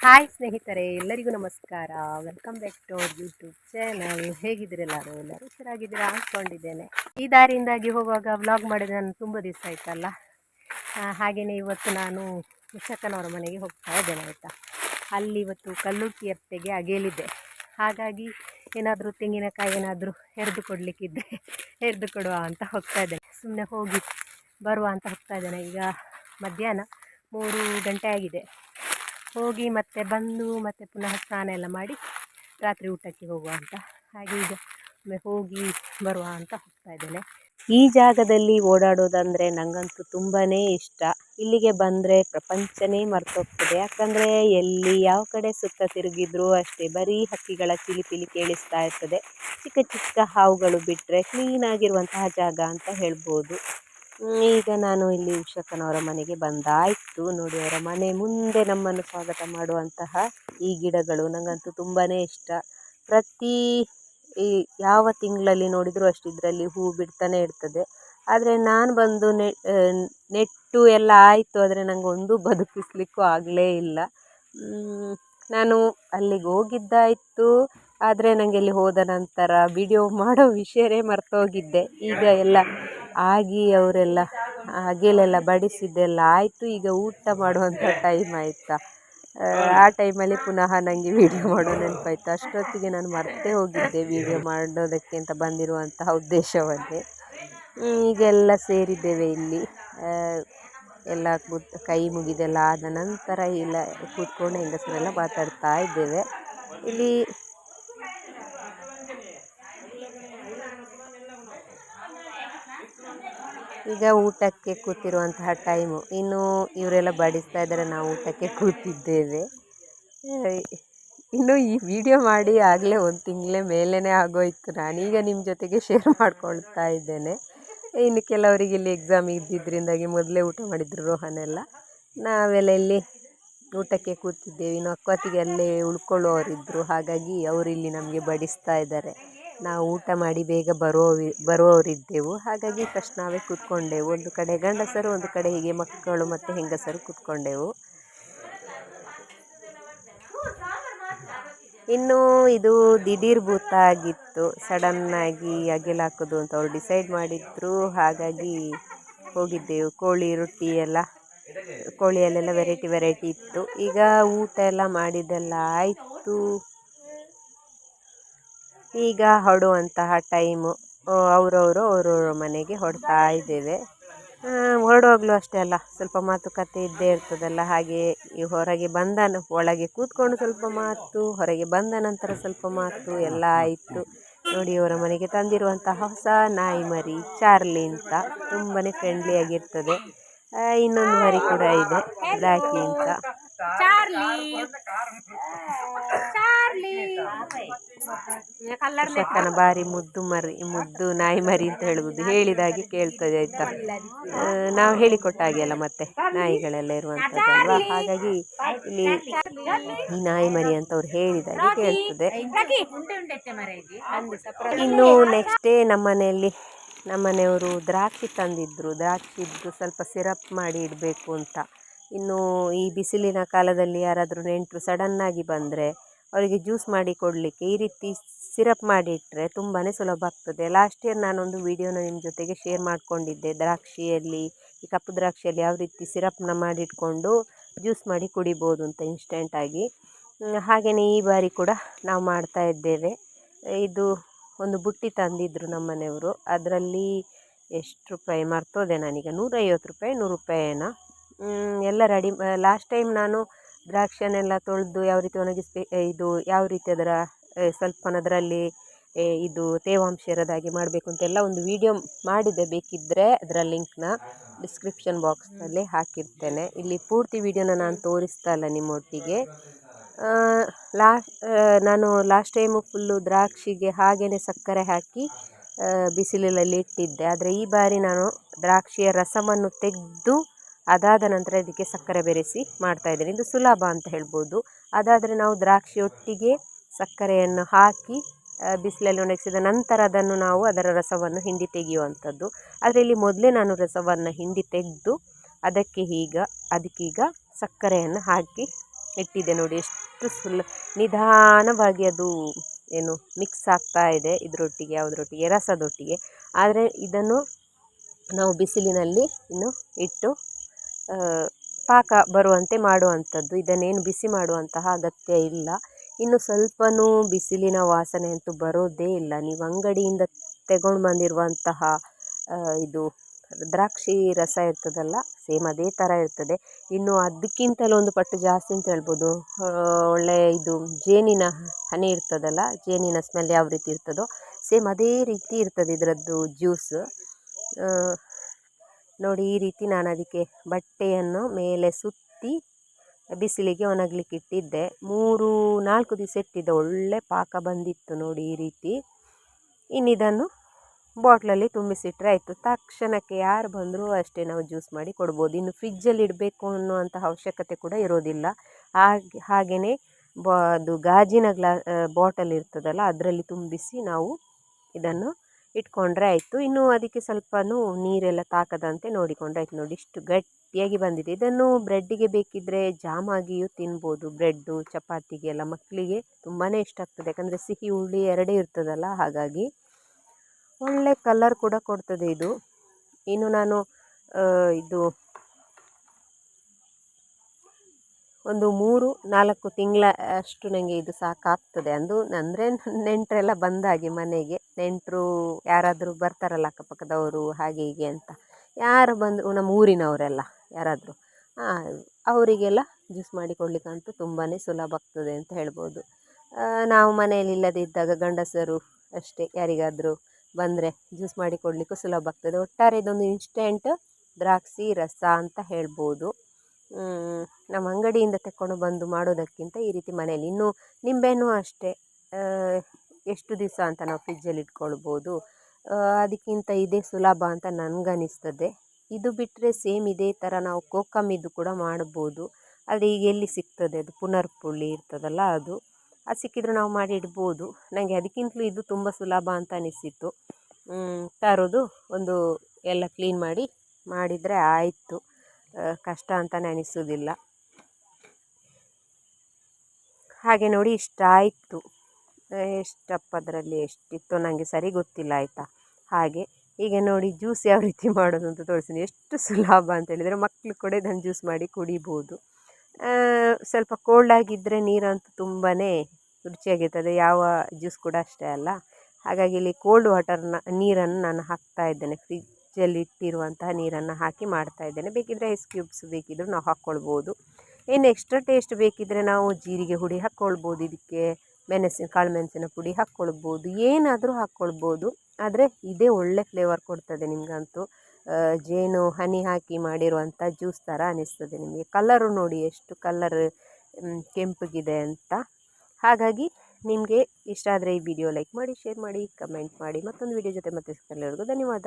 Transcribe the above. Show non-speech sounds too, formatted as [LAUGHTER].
Hi ಸ್ನೇಹಿತರೆ, ಎಲ್ಲರಿಗೂ ನಮಸ್ಕಾರ. Welcome back to our YouTube channel ಹೇಗಿದ್ದೀರೆಲ್ಲರೂ ಎಲ್ಲರೂ? ಚೆನ್ನಾಗಿದ್ದೀರಾ? ಅಂದ್ಕೊಂಡಿದ್ದೇನೆ ಈ ದಾರಿಯಿಂದಾಗಿ ಹೋಗುವಾಗ ವ್ಲಾಗ್ ಮಾಡಿದ ನಾನು ತುಂಬ ದಿವಸ ಆಯ್ತಲ್ಲ. ಹಾಗೆಯೇ ಇವತ್ತು ನಾನು ಮುಚ್ಚಕ್ಕನವರ ಮನೆಗೆ ಹೋಗ್ತಾ ಇದ್ದೇನೆ, ಆಯಿತಾ? ಅಲ್ಲಿ ಇವತ್ತು ಕಲ್ಲುಕಿ ಎರ್ತೆಗೆ ಅಗೇಲಿದೆ ಹಾಗಾಗಿ ಏನಾದರೂ ತೆಂಗಿನಕಾಯಿ ಏನಾದರೂ ಹೆರೆದು ಕೊಡಲಿಕ್ಕಿದ್ದೆ ಹೆರೆದು [LAUGHS] ಕೊಡುವ ಅಂತ ಹೋಗ್ತಾ ಇದ್ದೇನೆ. ಸುಮ್ಮನೆ ಹೋಗಿ ಬರುವ ಅಂತ ಹೋಗ್ತಾ ಇದ್ದೇನೆ. ಈಗ ಮಧ್ಯಾಹ್ನ ಮೂರು ಗಂಟೆ ಆಗಿದೆ. ಹೋಗಿ ಮತ್ತೆ ಬಂದು ಮತ್ತೆ ಪುನಃ ಸ್ನಾನ ಎಲ್ಲ ಮಾಡಿ ರಾತ್ರಿ ಊಟಕ್ಕೆ ಹೋಗುವ ಅಂತ. ಹಾಗೆ ಈಗ ಒಮ್ಮೆ ಹೋಗಿ ಬರುವ ಅಂತ ಹೋಗ್ತಾ ಇದ್ದೇನೆ. ಈ ಜಾಗದಲ್ಲಿ ಓಡಾಡೋದಂದರೆ ನನಗಂತೂ ತುಂಬಾ ಇಷ್ಟ. ಇಲ್ಲಿಗೆ ಬಂದರೆ ಪ್ರಪಂಚನೇ ಮರ್ತೋಗ್ತದೆ. ಯಾಕಂದರೆ ಎಲ್ಲಿ ಯಾವ ಕಡೆ ಸುತ್ತ ತಿರುಗಿದ್ರೂ ಅಷ್ಟೇ ಬರೀ ಹಕ್ಕಿಗಳ ಚಿಲಿಪಿಲಿ ಕೇಳಿಸ್ತಾ ಇರ್ತದೆ. ಚಿಕ್ಕ ಚಿಕ್ಕ ಹಾವುಗಳು ಬಿಟ್ಟರೆ ಕ್ಲೀನಾಗಿರುವಂತಹ ಜಾಗ ಅಂತ ಹೇಳ್ಬೋದು. ಈಗ ನಾನು ಇಲ್ಲಿ ಉಷಕ್ಕನವರ ಮನೆಗೆ ಬಂದಾಯಿತು. ನೋಡಿ, ಅವರ ಮನೆ ಮುಂದೆ ನಮ್ಮನ್ನು ಸ್ವಾಗತ ಮಾಡುವಂತಹ ಈ ಗಿಡಗಳು ನನಗಂತೂ ತುಂಬಾ ಇಷ್ಟ. ಪ್ರತಿ ಈ ಯಾವ ತಿಂಗಳಲ್ಲಿ ನೋಡಿದರೂ ಅಷ್ಟು ಇದರಲ್ಲಿ ಹೂ ಬಿಡ್ತಾನೆ ಇರ್ತದೆ. ಆದರೆ ನಾನು ಬಂದು ನೆಟ್ಟು ಎಲ್ಲ ಆಯಿತು, ಆದರೆ ನನಗೆ ಒಂದು ಬದುಕಿಸಲಿಕ್ಕೂ ಆಗಲೇ ಇಲ್ಲ. ನಾನು ಅಲ್ಲಿಗೆ ಹೋಗಿದ್ದಾಯಿತು. ಆದರೆ ನನಗೆ ಅಲ್ಲಿ ಹೋದ ನಂತರ ವಿಡಿಯೋ ಮಾಡೋ ವಿಷಯನೇ ಮರ್ತೋಗಿದ್ದೆ. ಈಗ ಎಲ್ಲ ಆಗಿ ಅವರೆಲ್ಲ ಹಗೆಲೆಲ್ಲ ಬಡಿಸಿದ್ದೆಲ್ಲ ಆಯಿತು. ಈಗ ಊಟ ಮಾಡುವಂಥ ಟೈಮ್ ಆಯಿತಾ? ಆ ಟೈಮಲ್ಲಿ ಪುನಃ ನನಗೆ ವೀಡಿಯೋ ಮಾಡೋ ನೆನಪಾಯ್ತು. ಅಷ್ಟೊತ್ತಿಗೆ ನಾನು ಮರ್ತೇ ಹೋಗಿದ್ದೆ ವೀಡಿಯೋ ಮಾಡೋದಕ್ಕೆ ಅಂತ ಬಂದಿರುವಂತಹ ಉದ್ದೇಶವನ್ನೇ. ಈಗೆಲ್ಲ ಸೇರಿದ್ದೇವೆ ಇಲ್ಲಿ. ಎಲ್ಲ ಕೈ ಮುಗಿದೆಲ್ಲ ಆದ ನಂತರ ಇಲ್ಲ ಕೂತ್ಕೊಂಡು ಹೆಂಗಸರೆಲ್ಲ ಮಾತಾಡ್ತಾ ಇದ್ದೇವೆ. ಇಲ್ಲಿ ಈಗ ಊಟಕ್ಕೆ ಕೂತಿರುವಂತಹ ಟೈಮು ಇನ್ನು ಇವರೆಲ್ಲ ಬಡಿಸ್ತಾ ಇದ್ದಾರೆ, ನಾವು ಊಟಕ್ಕೆ ಕೂತಿದ್ದೇವೆ. ಇನ್ನು ಈ ವಿಡಿಯೋ ಮಾಡಿ ಆಗಲೇ ಒಂದು ತಿಂಗಳೇ ಮೇಲೇ ಆಗೋಯ್ತು. ನಾನೀಗ ನಿಮ್ಮ ಜೊತೆಗೆ ಶೇರ್ ಮಾಡ್ಕೊಳ್ತಾ ಇದ್ದೇನೆ. ಇನ್ನು ಕೆಲವರಿಗೆ ಇಲ್ಲಿ ಎಕ್ಸಾಮ್ ಇದ್ದಿದ್ದರಿಂದಾಗಿ ಮೊದಲೇ ಊಟ ಮಾಡಿದ್ರು ರೋಹನೆಲ್ಲ. ನಾವೆಲ್ಲ ಇಲ್ಲಿ ಊಟಕ್ಕೆ ಕೂತಿದ್ದೇವೆ. ಇನ್ನು ಅಕ್ವತಿಗೆ ಅಲ್ಲೇ ಉಳ್ಕೊಳ್ಳೋರಿದ್ದರು ಹಾಗಾಗಿ ಅವರಿಲ್ಲಿ ನಮಗೆ ಬಡಿಸ್ತಾ ಇದ್ದಾರೆ. ನಾವು ಊಟ ಮಾಡಿ ಬೇಗ ಬರುವವಿ ಬರುವವರಿದ್ದೆವು. ಹಾಗಾಗಿ ಫಸ್ಟ್ ನಾವೇ ಕೂತ್ಕೊಂಡೆವು. ಒಂದು ಕಡೆ ಗಂಡಸರು, ಒಂದು ಕಡೆ ಹೀಗೆ ಮಕ್ಕಳು ಮತ್ತು ಹೆಂಗಸರು ಕೂತ್ಕೊಂಡೆವು. ಇನ್ನು ಇದು ದಿಢೀರ್ ಭೂತ ಆಗಿತ್ತು. ಸಡನ್ನಾಗಿ ಅಗೆಲ್ ಹಾಕೋದು ಅಂತ ಅವ್ರು ಡಿಸೈಡ್ ಮಾಡಿದ್ರು. ಹಾಗಾಗಿ ಹೋಗಿದ್ದೆವು. ಕೋಳಿ, ರೊಟ್ಟಿ ಎಲ್ಲ, ಕೋಳಿಯಲ್ಲೆಲ್ಲ ವೆರೈಟಿ ವೆರೈಟಿ ಇತ್ತು. ಈಗ ಊಟ ಎಲ್ಲ ಮಾಡಿದ್ದೆಲ್ಲ ಆಯಿತು. ಈಗ ಹೊರಡುವಂತಹ ಟೈಮು ಅವರವರು ಅವರವ್ರ ಮನೆಗೆ ಹೊರಡ್ತಾ ಇದ್ದೇವೆ. ಹೊರಡುವಾಗಲೂ ಅಷ್ಟೇ ಅಲ್ಲ ಸ್ವಲ್ಪ ಮಾತುಕತೆ ಇದ್ದೇ ಇರ್ತದಲ್ಲ ಹಾಗೆ ಈ ಹೊರಗೆ ಬಂದ ಒಳಗೆ ಕೂತ್ಕೊಂಡು ಸ್ವಲ್ಪ ಮಾತು ಹೊರಗೆ ಬಂದ ನಂತರ ಸ್ವಲ್ಪ ಮಾತು ಎಲ್ಲ ಆಯಿತು. ನೋಡಿ ಅವರ ಮನೆಗೆ ತಂದಿರುವಂತಹ ಹೊಸ ನಾಯಿ ಮರಿ ಚಾರ್ಲಿ ಅಂತ ತುಂಬಾ ಫ್ರೆಂಡ್ಲಿಯಾಗಿರ್ತದೆ ಇನ್ನೊಂದು ಮರಿ ಕೂಡ ಇದೆ ಬ್ಲ್ಯಾಕಿ ಅಂತ. ಶಕ್ಕನ ಬಾರಿ ಮುದ್ದು ಮರಿ ಮುದ್ದು ನಾಯಿ ಮರಿ ಅಂತ ಹೇಳ್ಬೋದು ಹೇಳಿದಾಗೆ ಕೇಳ್ತದೆ ಆಯ್ತಾ? ನಾವು ಹೇಳಿಕೊಟ್ಟ ಹಾಗೆ ಅಲ್ಲ ಮತ್ತೆ ನಾಯಿಗಳೆಲ್ಲ ಇರುವಂಥದ್ದಲ್ವಾ? ಹಾಗಾಗಿ ಇಲ್ಲಿ ಈ ನಾಯಿ ಮರಿ ಅಂತ ಅವ್ರು ಹೇಳಿದಾಗೆ ಕೇಳ್ತದೆ. ಇನ್ನು ನೆಕ್ಸ್ಟ್ ಡೇ ನಮ್ಮ ಮನೆಯಲ್ಲಿ ನಮ್ಮನೆಯವರು ದ್ರಾಕ್ಷಿ ತಂದಿದ್ರು. ದ್ರಾಕ್ಷಿದ್ದು ಸ್ವಲ್ಪ ಸಿರಪ್ ಮಾಡಿ ಇಡಬೇಕು ಅಂತ. ಇನ್ನು ಈ ಬಿಸಿಲಿನ ಕಾಲದಲ್ಲಿ ಯಾರಾದರೂ ನೆಂಟರು ಸಡನ್ನಾಗಿ ಬಂದರೆ ಅವರಿಗೆ ಜ್ಯೂಸ್ ಮಾಡಿ ಕೊಡಲಿಕ್ಕೆ ಈ ರೀತಿ ಸಿರಪ್ ಮಾಡಿಟ್ಟರೆ ತುಂಬಾ ಸುಲಭ ಆಗ್ತದೆ. ಲಾಸ್ಟ್ ಇಯರ್ ನಾನೊಂದು ವೀಡಿಯೋನ ನಿಮ್ಮ ಜೊತೆಗೆ ಶೇರ್ ಮಾಡಿಕೊಂಡಿದ್ದೆ. ದ್ರಾಕ್ಷಿಯಲ್ಲಿ, ಈ ಕಪ್ಪು ದ್ರಾಕ್ಷಿಯಲ್ಲಿ ಯಾವ ರೀತಿ ಸಿರಪ್ನ ಮಾಡಿಟ್ಕೊಂಡು ಜ್ಯೂಸ್ ಮಾಡಿ ಕುಡಿಬೋದು ಅಂತ ಇನ್ಸ್ಟೆಂಟಾಗಿ ಹಾಗೆಯೇ ಈ ಬಾರಿ ಕೂಡ ನಾವು ಮಾಡ್ತಾ ಇದ್ದೇವೆ. ಇದು ಒಂದು ಬುಟ್ಟಿ ತಂದಿದ್ದರು ನಮ್ಮ ಮನೆಯವರು. ಅದರಲ್ಲಿ ಎಷ್ಟು ರೂಪಾಯಿ ಮರ್ತೋದೆ ನಾನೀಗ? ನೂರೈವತ್ತು ರೂಪಾಯಿ, ನೂರು ರೂಪಾಯಿ ಏನೋ ಎಲ್ಲ ರೆಡಿ ಲಾಸ್ಟ್ ಟೈಮ್ ನಾನು ದ್ರಾಕ್ಷಿಯನ್ನೆಲ್ಲ ತೊಳೆದು ಯಾವ ರೀತಿ ಒಣಗಿಸ್ಬೇ ಇದು ಯಾವ ರೀತಿ ಅದರ ಸ್ವಲ್ಪ ಅದರಲ್ಲಿ ಇದು ತೇವಾಂಶ ಇರೋದಾಗಿ ಮಾಡಬೇಕು ಅಂತೆಲ್ಲ ಒಂದು ವೀಡಿಯೋ ಮಾಡಿದೆ. ಬೇಕಿದ್ದರೆ ಅದರ ಲಿಂಕ್ನ ಡಿಸ್ಕ್ರಿಪ್ಷನ್ ಬಾಕ್ಸ್ನಲ್ಲಿ ಹಾಕಿರ್ತೇನೆ. ಇಲ್ಲಿ ಪೂರ್ತಿ ವೀಡಿಯೋನ ನಾನು ತೋರಿಸ್ತಾ ಇಲ್ಲ ನಿಮ್ಮೊಟ್ಟಿಗೆ. ಲಾಸ್ಟ್ ನಾನು ಲಾಸ್ಟ್ ಟೈಮು ಫುಲ್ಲು ದ್ರಾಕ್ಷಿಗೆ ಹಾಗೆಯೇ ಸಕ್ಕರೆ ಹಾಕಿ ಬಿಸಿಲಲ್ಲಿ ಇಟ್ಟಿದ್ದೆ. ಆದರೆ ಈ ಬಾರಿ ನಾನು ದ್ರಾಕ್ಷಿಯ ರಸವನ್ನು ತೆಗೆದು ಅದಾದ ನಂತರ ಇದಕ್ಕೆ ಸಕ್ಕರೆ ಬೆರೆಸಿ ಮಾಡ್ತಾಯಿದ್ದೇನೆ ಇದು ಸುಲಭ ಅಂತ ಹೇಳ್ಬೋದು. ಅದಾದರೆ ನಾವು ದ್ರಾಕ್ಷಿ ಒಟ್ಟಿಗೆ ಸಕ್ಕರೆಯನ್ನು ಹಾಕಿ ಬಿಸಿಲಲ್ಲಿ ಒಣಗಿಸಿದ ನಂತರ ಅದನ್ನು ನಾವು ಅದರ ರಸವನ್ನು ಹಿಂಡಿ ತೆಗೆಯುವಂಥದ್ದು. ಆದರೆ ಇಲ್ಲಿ ಮೊದಲೇ ನಾನು ರಸವನ್ನು ಹಿಂಡಿ ತೆಗೆದು ಅದಕ್ಕೆ ಈಗ, ಅದಕ್ಕೀಗ ಸಕ್ಕರೆಯನ್ನು ಹಾಕಿ ಇಟ್ಟಿದ್ದೆ ನೋಡಿ. ಎಷ್ಟು ಸುಲ, ನಿಧಾನವಾಗಿ ಅದು ಏನು ಮಿಕ್ಸ್ ಆಗ್ತಾ ಇದೆ ಇದರೊಟ್ಟಿಗೆ, ಯಾವುದರೊಟ್ಟಿಗೆ, ರಸದೊಟ್ಟಿಗೆ. ಆದರೆ ಇದನ್ನು ನಾವು ಬಿಸಿಲಿನಲ್ಲಿ ಇನ್ನು ಇಟ್ಟು ಪಾಕ ಬರುವಂತೆ ಮಾಡುವಂಥದ್ದು, ಇದನ್ನೇನು ಬಿಸಿ ಮಾಡುವಂತಹ ಅಗತ್ಯ ಇಲ್ಲ. ಇನ್ನು ಸ್ವಲ್ಪನೂ ಬಿಸಿಲಿನ ವಾಸನೆ ಅಂತೂ ಬರೋದೇ ಇಲ್ಲ. ನೀವು ಅಂಗಡಿಯಿಂದ ತೆಗೊಂಡು ಬಂದಿರುವಂತಹ ಇದು ದ್ರಾಕ್ಷಿ ರಸ ಇರ್ತದಲ್ಲ, ಸೇಮ್ ಅದೇ ಥರ ಇರ್ತದೆ. ಇನ್ನು ಅದಕ್ಕಿಂತಲೂ ಒಂದು ಪಟ್ಟು ಜಾಸ್ತಿ ಅಂತ ಹೇಳ್ಬೋದು. ಒಳ್ಳೆಯ ಇದು ಜೇನಿನ ಹನಿ ಇರ್ತದಲ್ಲ, ಜೇನಿನ ಸ್ಮೆಲ್ ಯಾವ ರೀತಿ ಇರ್ತದೋ, ಸೇಮ್ ಅದೇ ರೀತಿ ಇರ್ತದೆ ಇದರದ್ದು ಜ್ಯೂಸ್ ನೋಡಿ ಈ ರೀತಿ ನಾನು ಅದಕ್ಕೆ ಬಟ್ಟೆಯನ್ನು ಮೇಲೆ ಸುತ್ತಿ ಬಿಸಿಲಿಗೆ ಒಣಗಲಿಕ್ಕೆ ಇಟ್ಟಿದ್ದೆ. ಮೂರು, ನಾಲ್ಕು ದಿವಸ ಇಟ್ಟಿದ್ದೆ. ಒಳ್ಳೆ ಪಾಕ ಬಂದಿತ್ತು ನೋಡಿ ಈ ರೀತಿ. ಇನ್ನಿದನ್ನು ಬಾಟ್ಲಲ್ಲಿ ತುಂಬಿಸಿಟ್ರೆ ಆಯಿತು. ತಕ್ಷಣಕ್ಕೆ ಯಾರು ಬಂದರೂ ಅಷ್ಟೇ ನಾವು ಜ್ಯೂಸ್ ಮಾಡಿ ಕೊಡ್ಬೋದು. ಇನ್ನು ಫ್ರಿಜ್ಜಲ್ಲಿ ಇಡಬೇಕು ಅನ್ನುವಂತಹ ಅವಶ್ಯಕತೆ ಕೂಡ ಇರೋದಿಲ್ಲ. ಹಾಗೆ, ಹಾಗೆಯೇ ಬಾ, ಅದು ಗಾಜಿನ ಗ್ಲಾ ಬಾಟಲ್ ಇರ್ತದಲ್ಲ, ಅದರಲ್ಲಿ ತುಂಬಿಸಿ ನಾವು ಇದನ್ನು ಇಟ್ಕೊಂಡ್ರೆ ಆಯಿತು. ಇನ್ನು ಅದಕ್ಕೆ ಸ್ವಲ್ಪನೂ ನೀರೆಲ್ಲ ತಾಕದಂತೆ ನೋಡಿಕೊಂಡ್ರೆ ಆಯಿತು ನೋಡಿ. ಇಷ್ಟು ಗಟ್ಟಿಯಾಗಿ ಬಂದಿದೆ. ಇದನ್ನು ಬ್ರೆಡ್ಡಿಗೆ ಬೇಕಿದ್ದರೆ ಆಗಿಯೂ ತಿನ್ಬೋದು. ಬ್ರೆಡ್ಡು ಚಪಾತಿಗೆ ಎಲ್ಲ ಮಕ್ಕಳಿಗೆ ತುಂಬಾ ಇಷ್ಟ ಆಗ್ತದೆ. ಯಾಕಂದರೆ ಸಿಹಿ ಹುಳಿ ಎರಡೇ ಇರ್ತದಲ್ಲ, ಹಾಗಾಗಿ ಒಳ್ಳೆ ಕಲರ್ ಕೂಡ ಕೊಡ್ತದೆ ಇದು. ಇನ್ನು ನಾನು ಇದು ಒಂದು ಮೂರು ನಾಲ್ಕು ತಿಂಗಳ ಅಷ್ಟು ನನಗೆ ಇದು ಸಾಕಾಗ್ತದೆ. ಅಂದು ಅಂದರೆ ನೆಂಟರೆಲ್ಲ ಬಂದಾಗೆ ಮನೆಗೆ. ನೆಂಟರು ಯಾರಾದರೂ ಬರ್ತಾರಲ್ಲ ಅಕ್ಕಪಕ್ಕದವರು ಹಾಗೆ ಹೀಗೆ ಅಂತ. ಯಾರು ಬಂದರು ನಮ್ಮ ಊರಿನವರೆಲ್ಲ ಯಾರಾದರೂ. ಅವರಿಗೆಲ್ಲ ಜ್ಯೂಸ್ ಮಾಡಿ ಕೊಡಲಿಕ್ಕಂತೂ ತುಂಬಾ ಸುಲಭ ಆಗ್ತದೆ ಅಂತ ಹೇಳ್ಬೋದು. ನಾವು ಮನೆಯಲ್ಲಿ ಇಲ್ಲದಿದ್ದಾಗ ಗಂಡಸರು ಅಷ್ಟೇ. ಯಾರಿಗಾದರೂ ಬಂದರೆ ಜ್ಯೂಸ್ ಮಾಡಿ ಕೊಡಲಿಕ್ಕೂ ಸುಲಭ ಆಗ್ತದೆ. ಒಟ್ಟಾರೆ ಇದೊಂದು ಇನ್ಸ್ಟೆಂಟ್ ದ್ರಾಕ್ಷಿ ರಸ ಅಂತ ಹೇಳ್ಬೋದು. ನಮ್ಮ ಅಂಗಡಿಯಿಂದ ತೆಕ್ಕೊಂಡು ಬಂದು ಮಾಡೋದಕ್ಕಿಂತ ಈ ರೀತಿ ಮನೆಯಲ್ಲಿ. ಇನ್ನು ನಿಂಬೆಹಣ್ಣು ಅಷ್ಟೇ. ಎಷ್ಟು ದಿವಸ ಅಂತ ನಾವು ಫ್ರಿಜ್ಜಲ್ಲಿ ಇಟ್ಕೊಳ್ಬೋದು. ಅದಕ್ಕಿಂತ ಇದೇ ಸುಲಭ ಅಂತ ನನಗನ್ನಿಸ್ತದೆ ಇದು ಬಿಟ್ಟರೆ ಸೇಮ್ ಇದೇ ಥರ ನಾವು ಕೋಕಮ್ಮಿದು ಕೂಡ ಮಾಡ್ಬೋದು. ಆದರೆ ಈಗ ಎಲ್ಲಿ ಸಿಗ್ತದೆ? ಅದು ಪುನರ್ಪುಳಿ ಇರ್ತದಲ್ಲ ಅದು. ಅದು ಸಿಕ್ಕಿದರೆ ನಾವು ಮಾಡಿ ಇಡ್ಬೋದು. ನನಗೆ ಅದಕ್ಕಿಂತಲೂ ಇದು ತುಂಬ ಸುಲಭ ಅಂತ ಅನಿಸಿತ್ತು. ತರೋದು ಒಂದು ಎಲ್ಲ ಕ್ಲೀನ್ ಮಾಡಿ ಮಾಡಿದರೆ ಆಯಿತು. ಕಷ್ಟ ಅಂತಲೇ ಅನಿಸೋದಿಲ್ಲ ಹಾಗೆ ನೋಡಿ ಇಷ್ಟ ಇಷ್ಟಾಯಿತು ಎಷ್ಟಪ್ಪ ಅದರಲ್ಲಿ ಎಷ್ಟಿತ್ತು ನನಗೆ ಸರಿ ಗೊತ್ತಿಲ್ಲ ಆಯಿತಾ? ಹಾಗೆ ಈಗ ನೋಡಿ ಜ್ಯೂಸ್ ಯಾವ ರೀತಿ ಮಾಡೋದು ಅಂತ ತೋರಿಸ್ತೀನಿ ಎಷ್ಟು ಸುಲಭ ಅಂತ ಹೇಳಿದರೆ ಮಕ್ಕಳು ಕೂಡ ಇದನ್ನು ಜ್ಯೂಸ್ ಮಾಡಿ ಕುಡಿಬೋದು. ಸ್ವಲ್ಪ ಕೋಲ್ಡ್ ಆಗಿದ್ದರೆ ನೀರಂತೂ ತುಂಬಾ ರುಚಿಯಾಗಿರ್ತದೆ. ಯಾವ ಜ್ಯೂಸ್ ಕೂಡ ಅಷ್ಟೇ ಅಲ್ಲ. ಹಾಗಾಗಿ ಇಲ್ಲಿ ಕೋಲ್ಡ್ ವಾಟರ್ನ ನೀರನ್ನು ನಾನು ಹಾಕ್ತಾ ಇದ್ದೇನೆ. ಫ್ರಿಜ್ಜಲ್ಲಿ ಇಟ್ಟಿರುವಂತಹ ನೀರನ್ನು ಹಾಕಿ ಮಾಡ್ತಾ ಇದ್ದೇನೆ. ಬೇಕಿದ್ದರೆ ಐಸ್ ಕ್ಯೂಬ್ಸ್ ಬೇಕಿದ್ದರೂ ನಾವು ಹಾಕ್ಕೊಳ್ಬೋದು. ಇನ್ನು ಎಕ್ಸ್ಟ್ರಾ ಟೇಸ್ಟ್ ಬೇಕಿದ್ದರೆ ನಾವು ಜೀರಿಗೆ ಹುಡಿ ಹಾಕ್ಕೊಳ್ಬೋದು, ಇದಕ್ಕೆ ಮೆಣಸಿನ, ಕಾಳು ಮೆಣಸಿನ ಪುಡಿ ಹಾಕ್ಕೊಳ್ಬೋದು, ಏನಾದರೂ ಹಾಕ್ಕೊಳ್ಬೋದು. ಆದರೆ ಇದೇ ಒಳ್ಳೆ ಫ್ಲೇವರ್ ಕೊಡ್ತದೆ ನಿಮಗಂತೂ. ಜೇನು, ಹನಿ ಹಾಕಿ ಮಾಡಿರುವಂಥ ಜ್ಯೂಸ್ ಥರ ಅನ್ನಿಸ್ತದೆ ನಿಮಗೆ. ಕಲರು ನೋಡಿ ಎಷ್ಟು ಕಲರ್ ಕೆಂಪಗಿದೆ ಅಂತ. ಹಾಗಾಗಿ ನಿಮಗೆ ಇಷ್ಟ ಆದರೆ ಈ ವಿಡಿಯೋ ಲೈಕ್ ಮಾಡಿ ಶೇರ್ ಮಾಡಿ ಕಮೆಂಟ್ ಮಾಡಿ. ಮತ್ತೊಂದು ವಿಡಿಯೋ ಜೊತೆ ಮತ್ತೆ ಸಿಗ್ತಾ ಧನ್ಯವಾದ.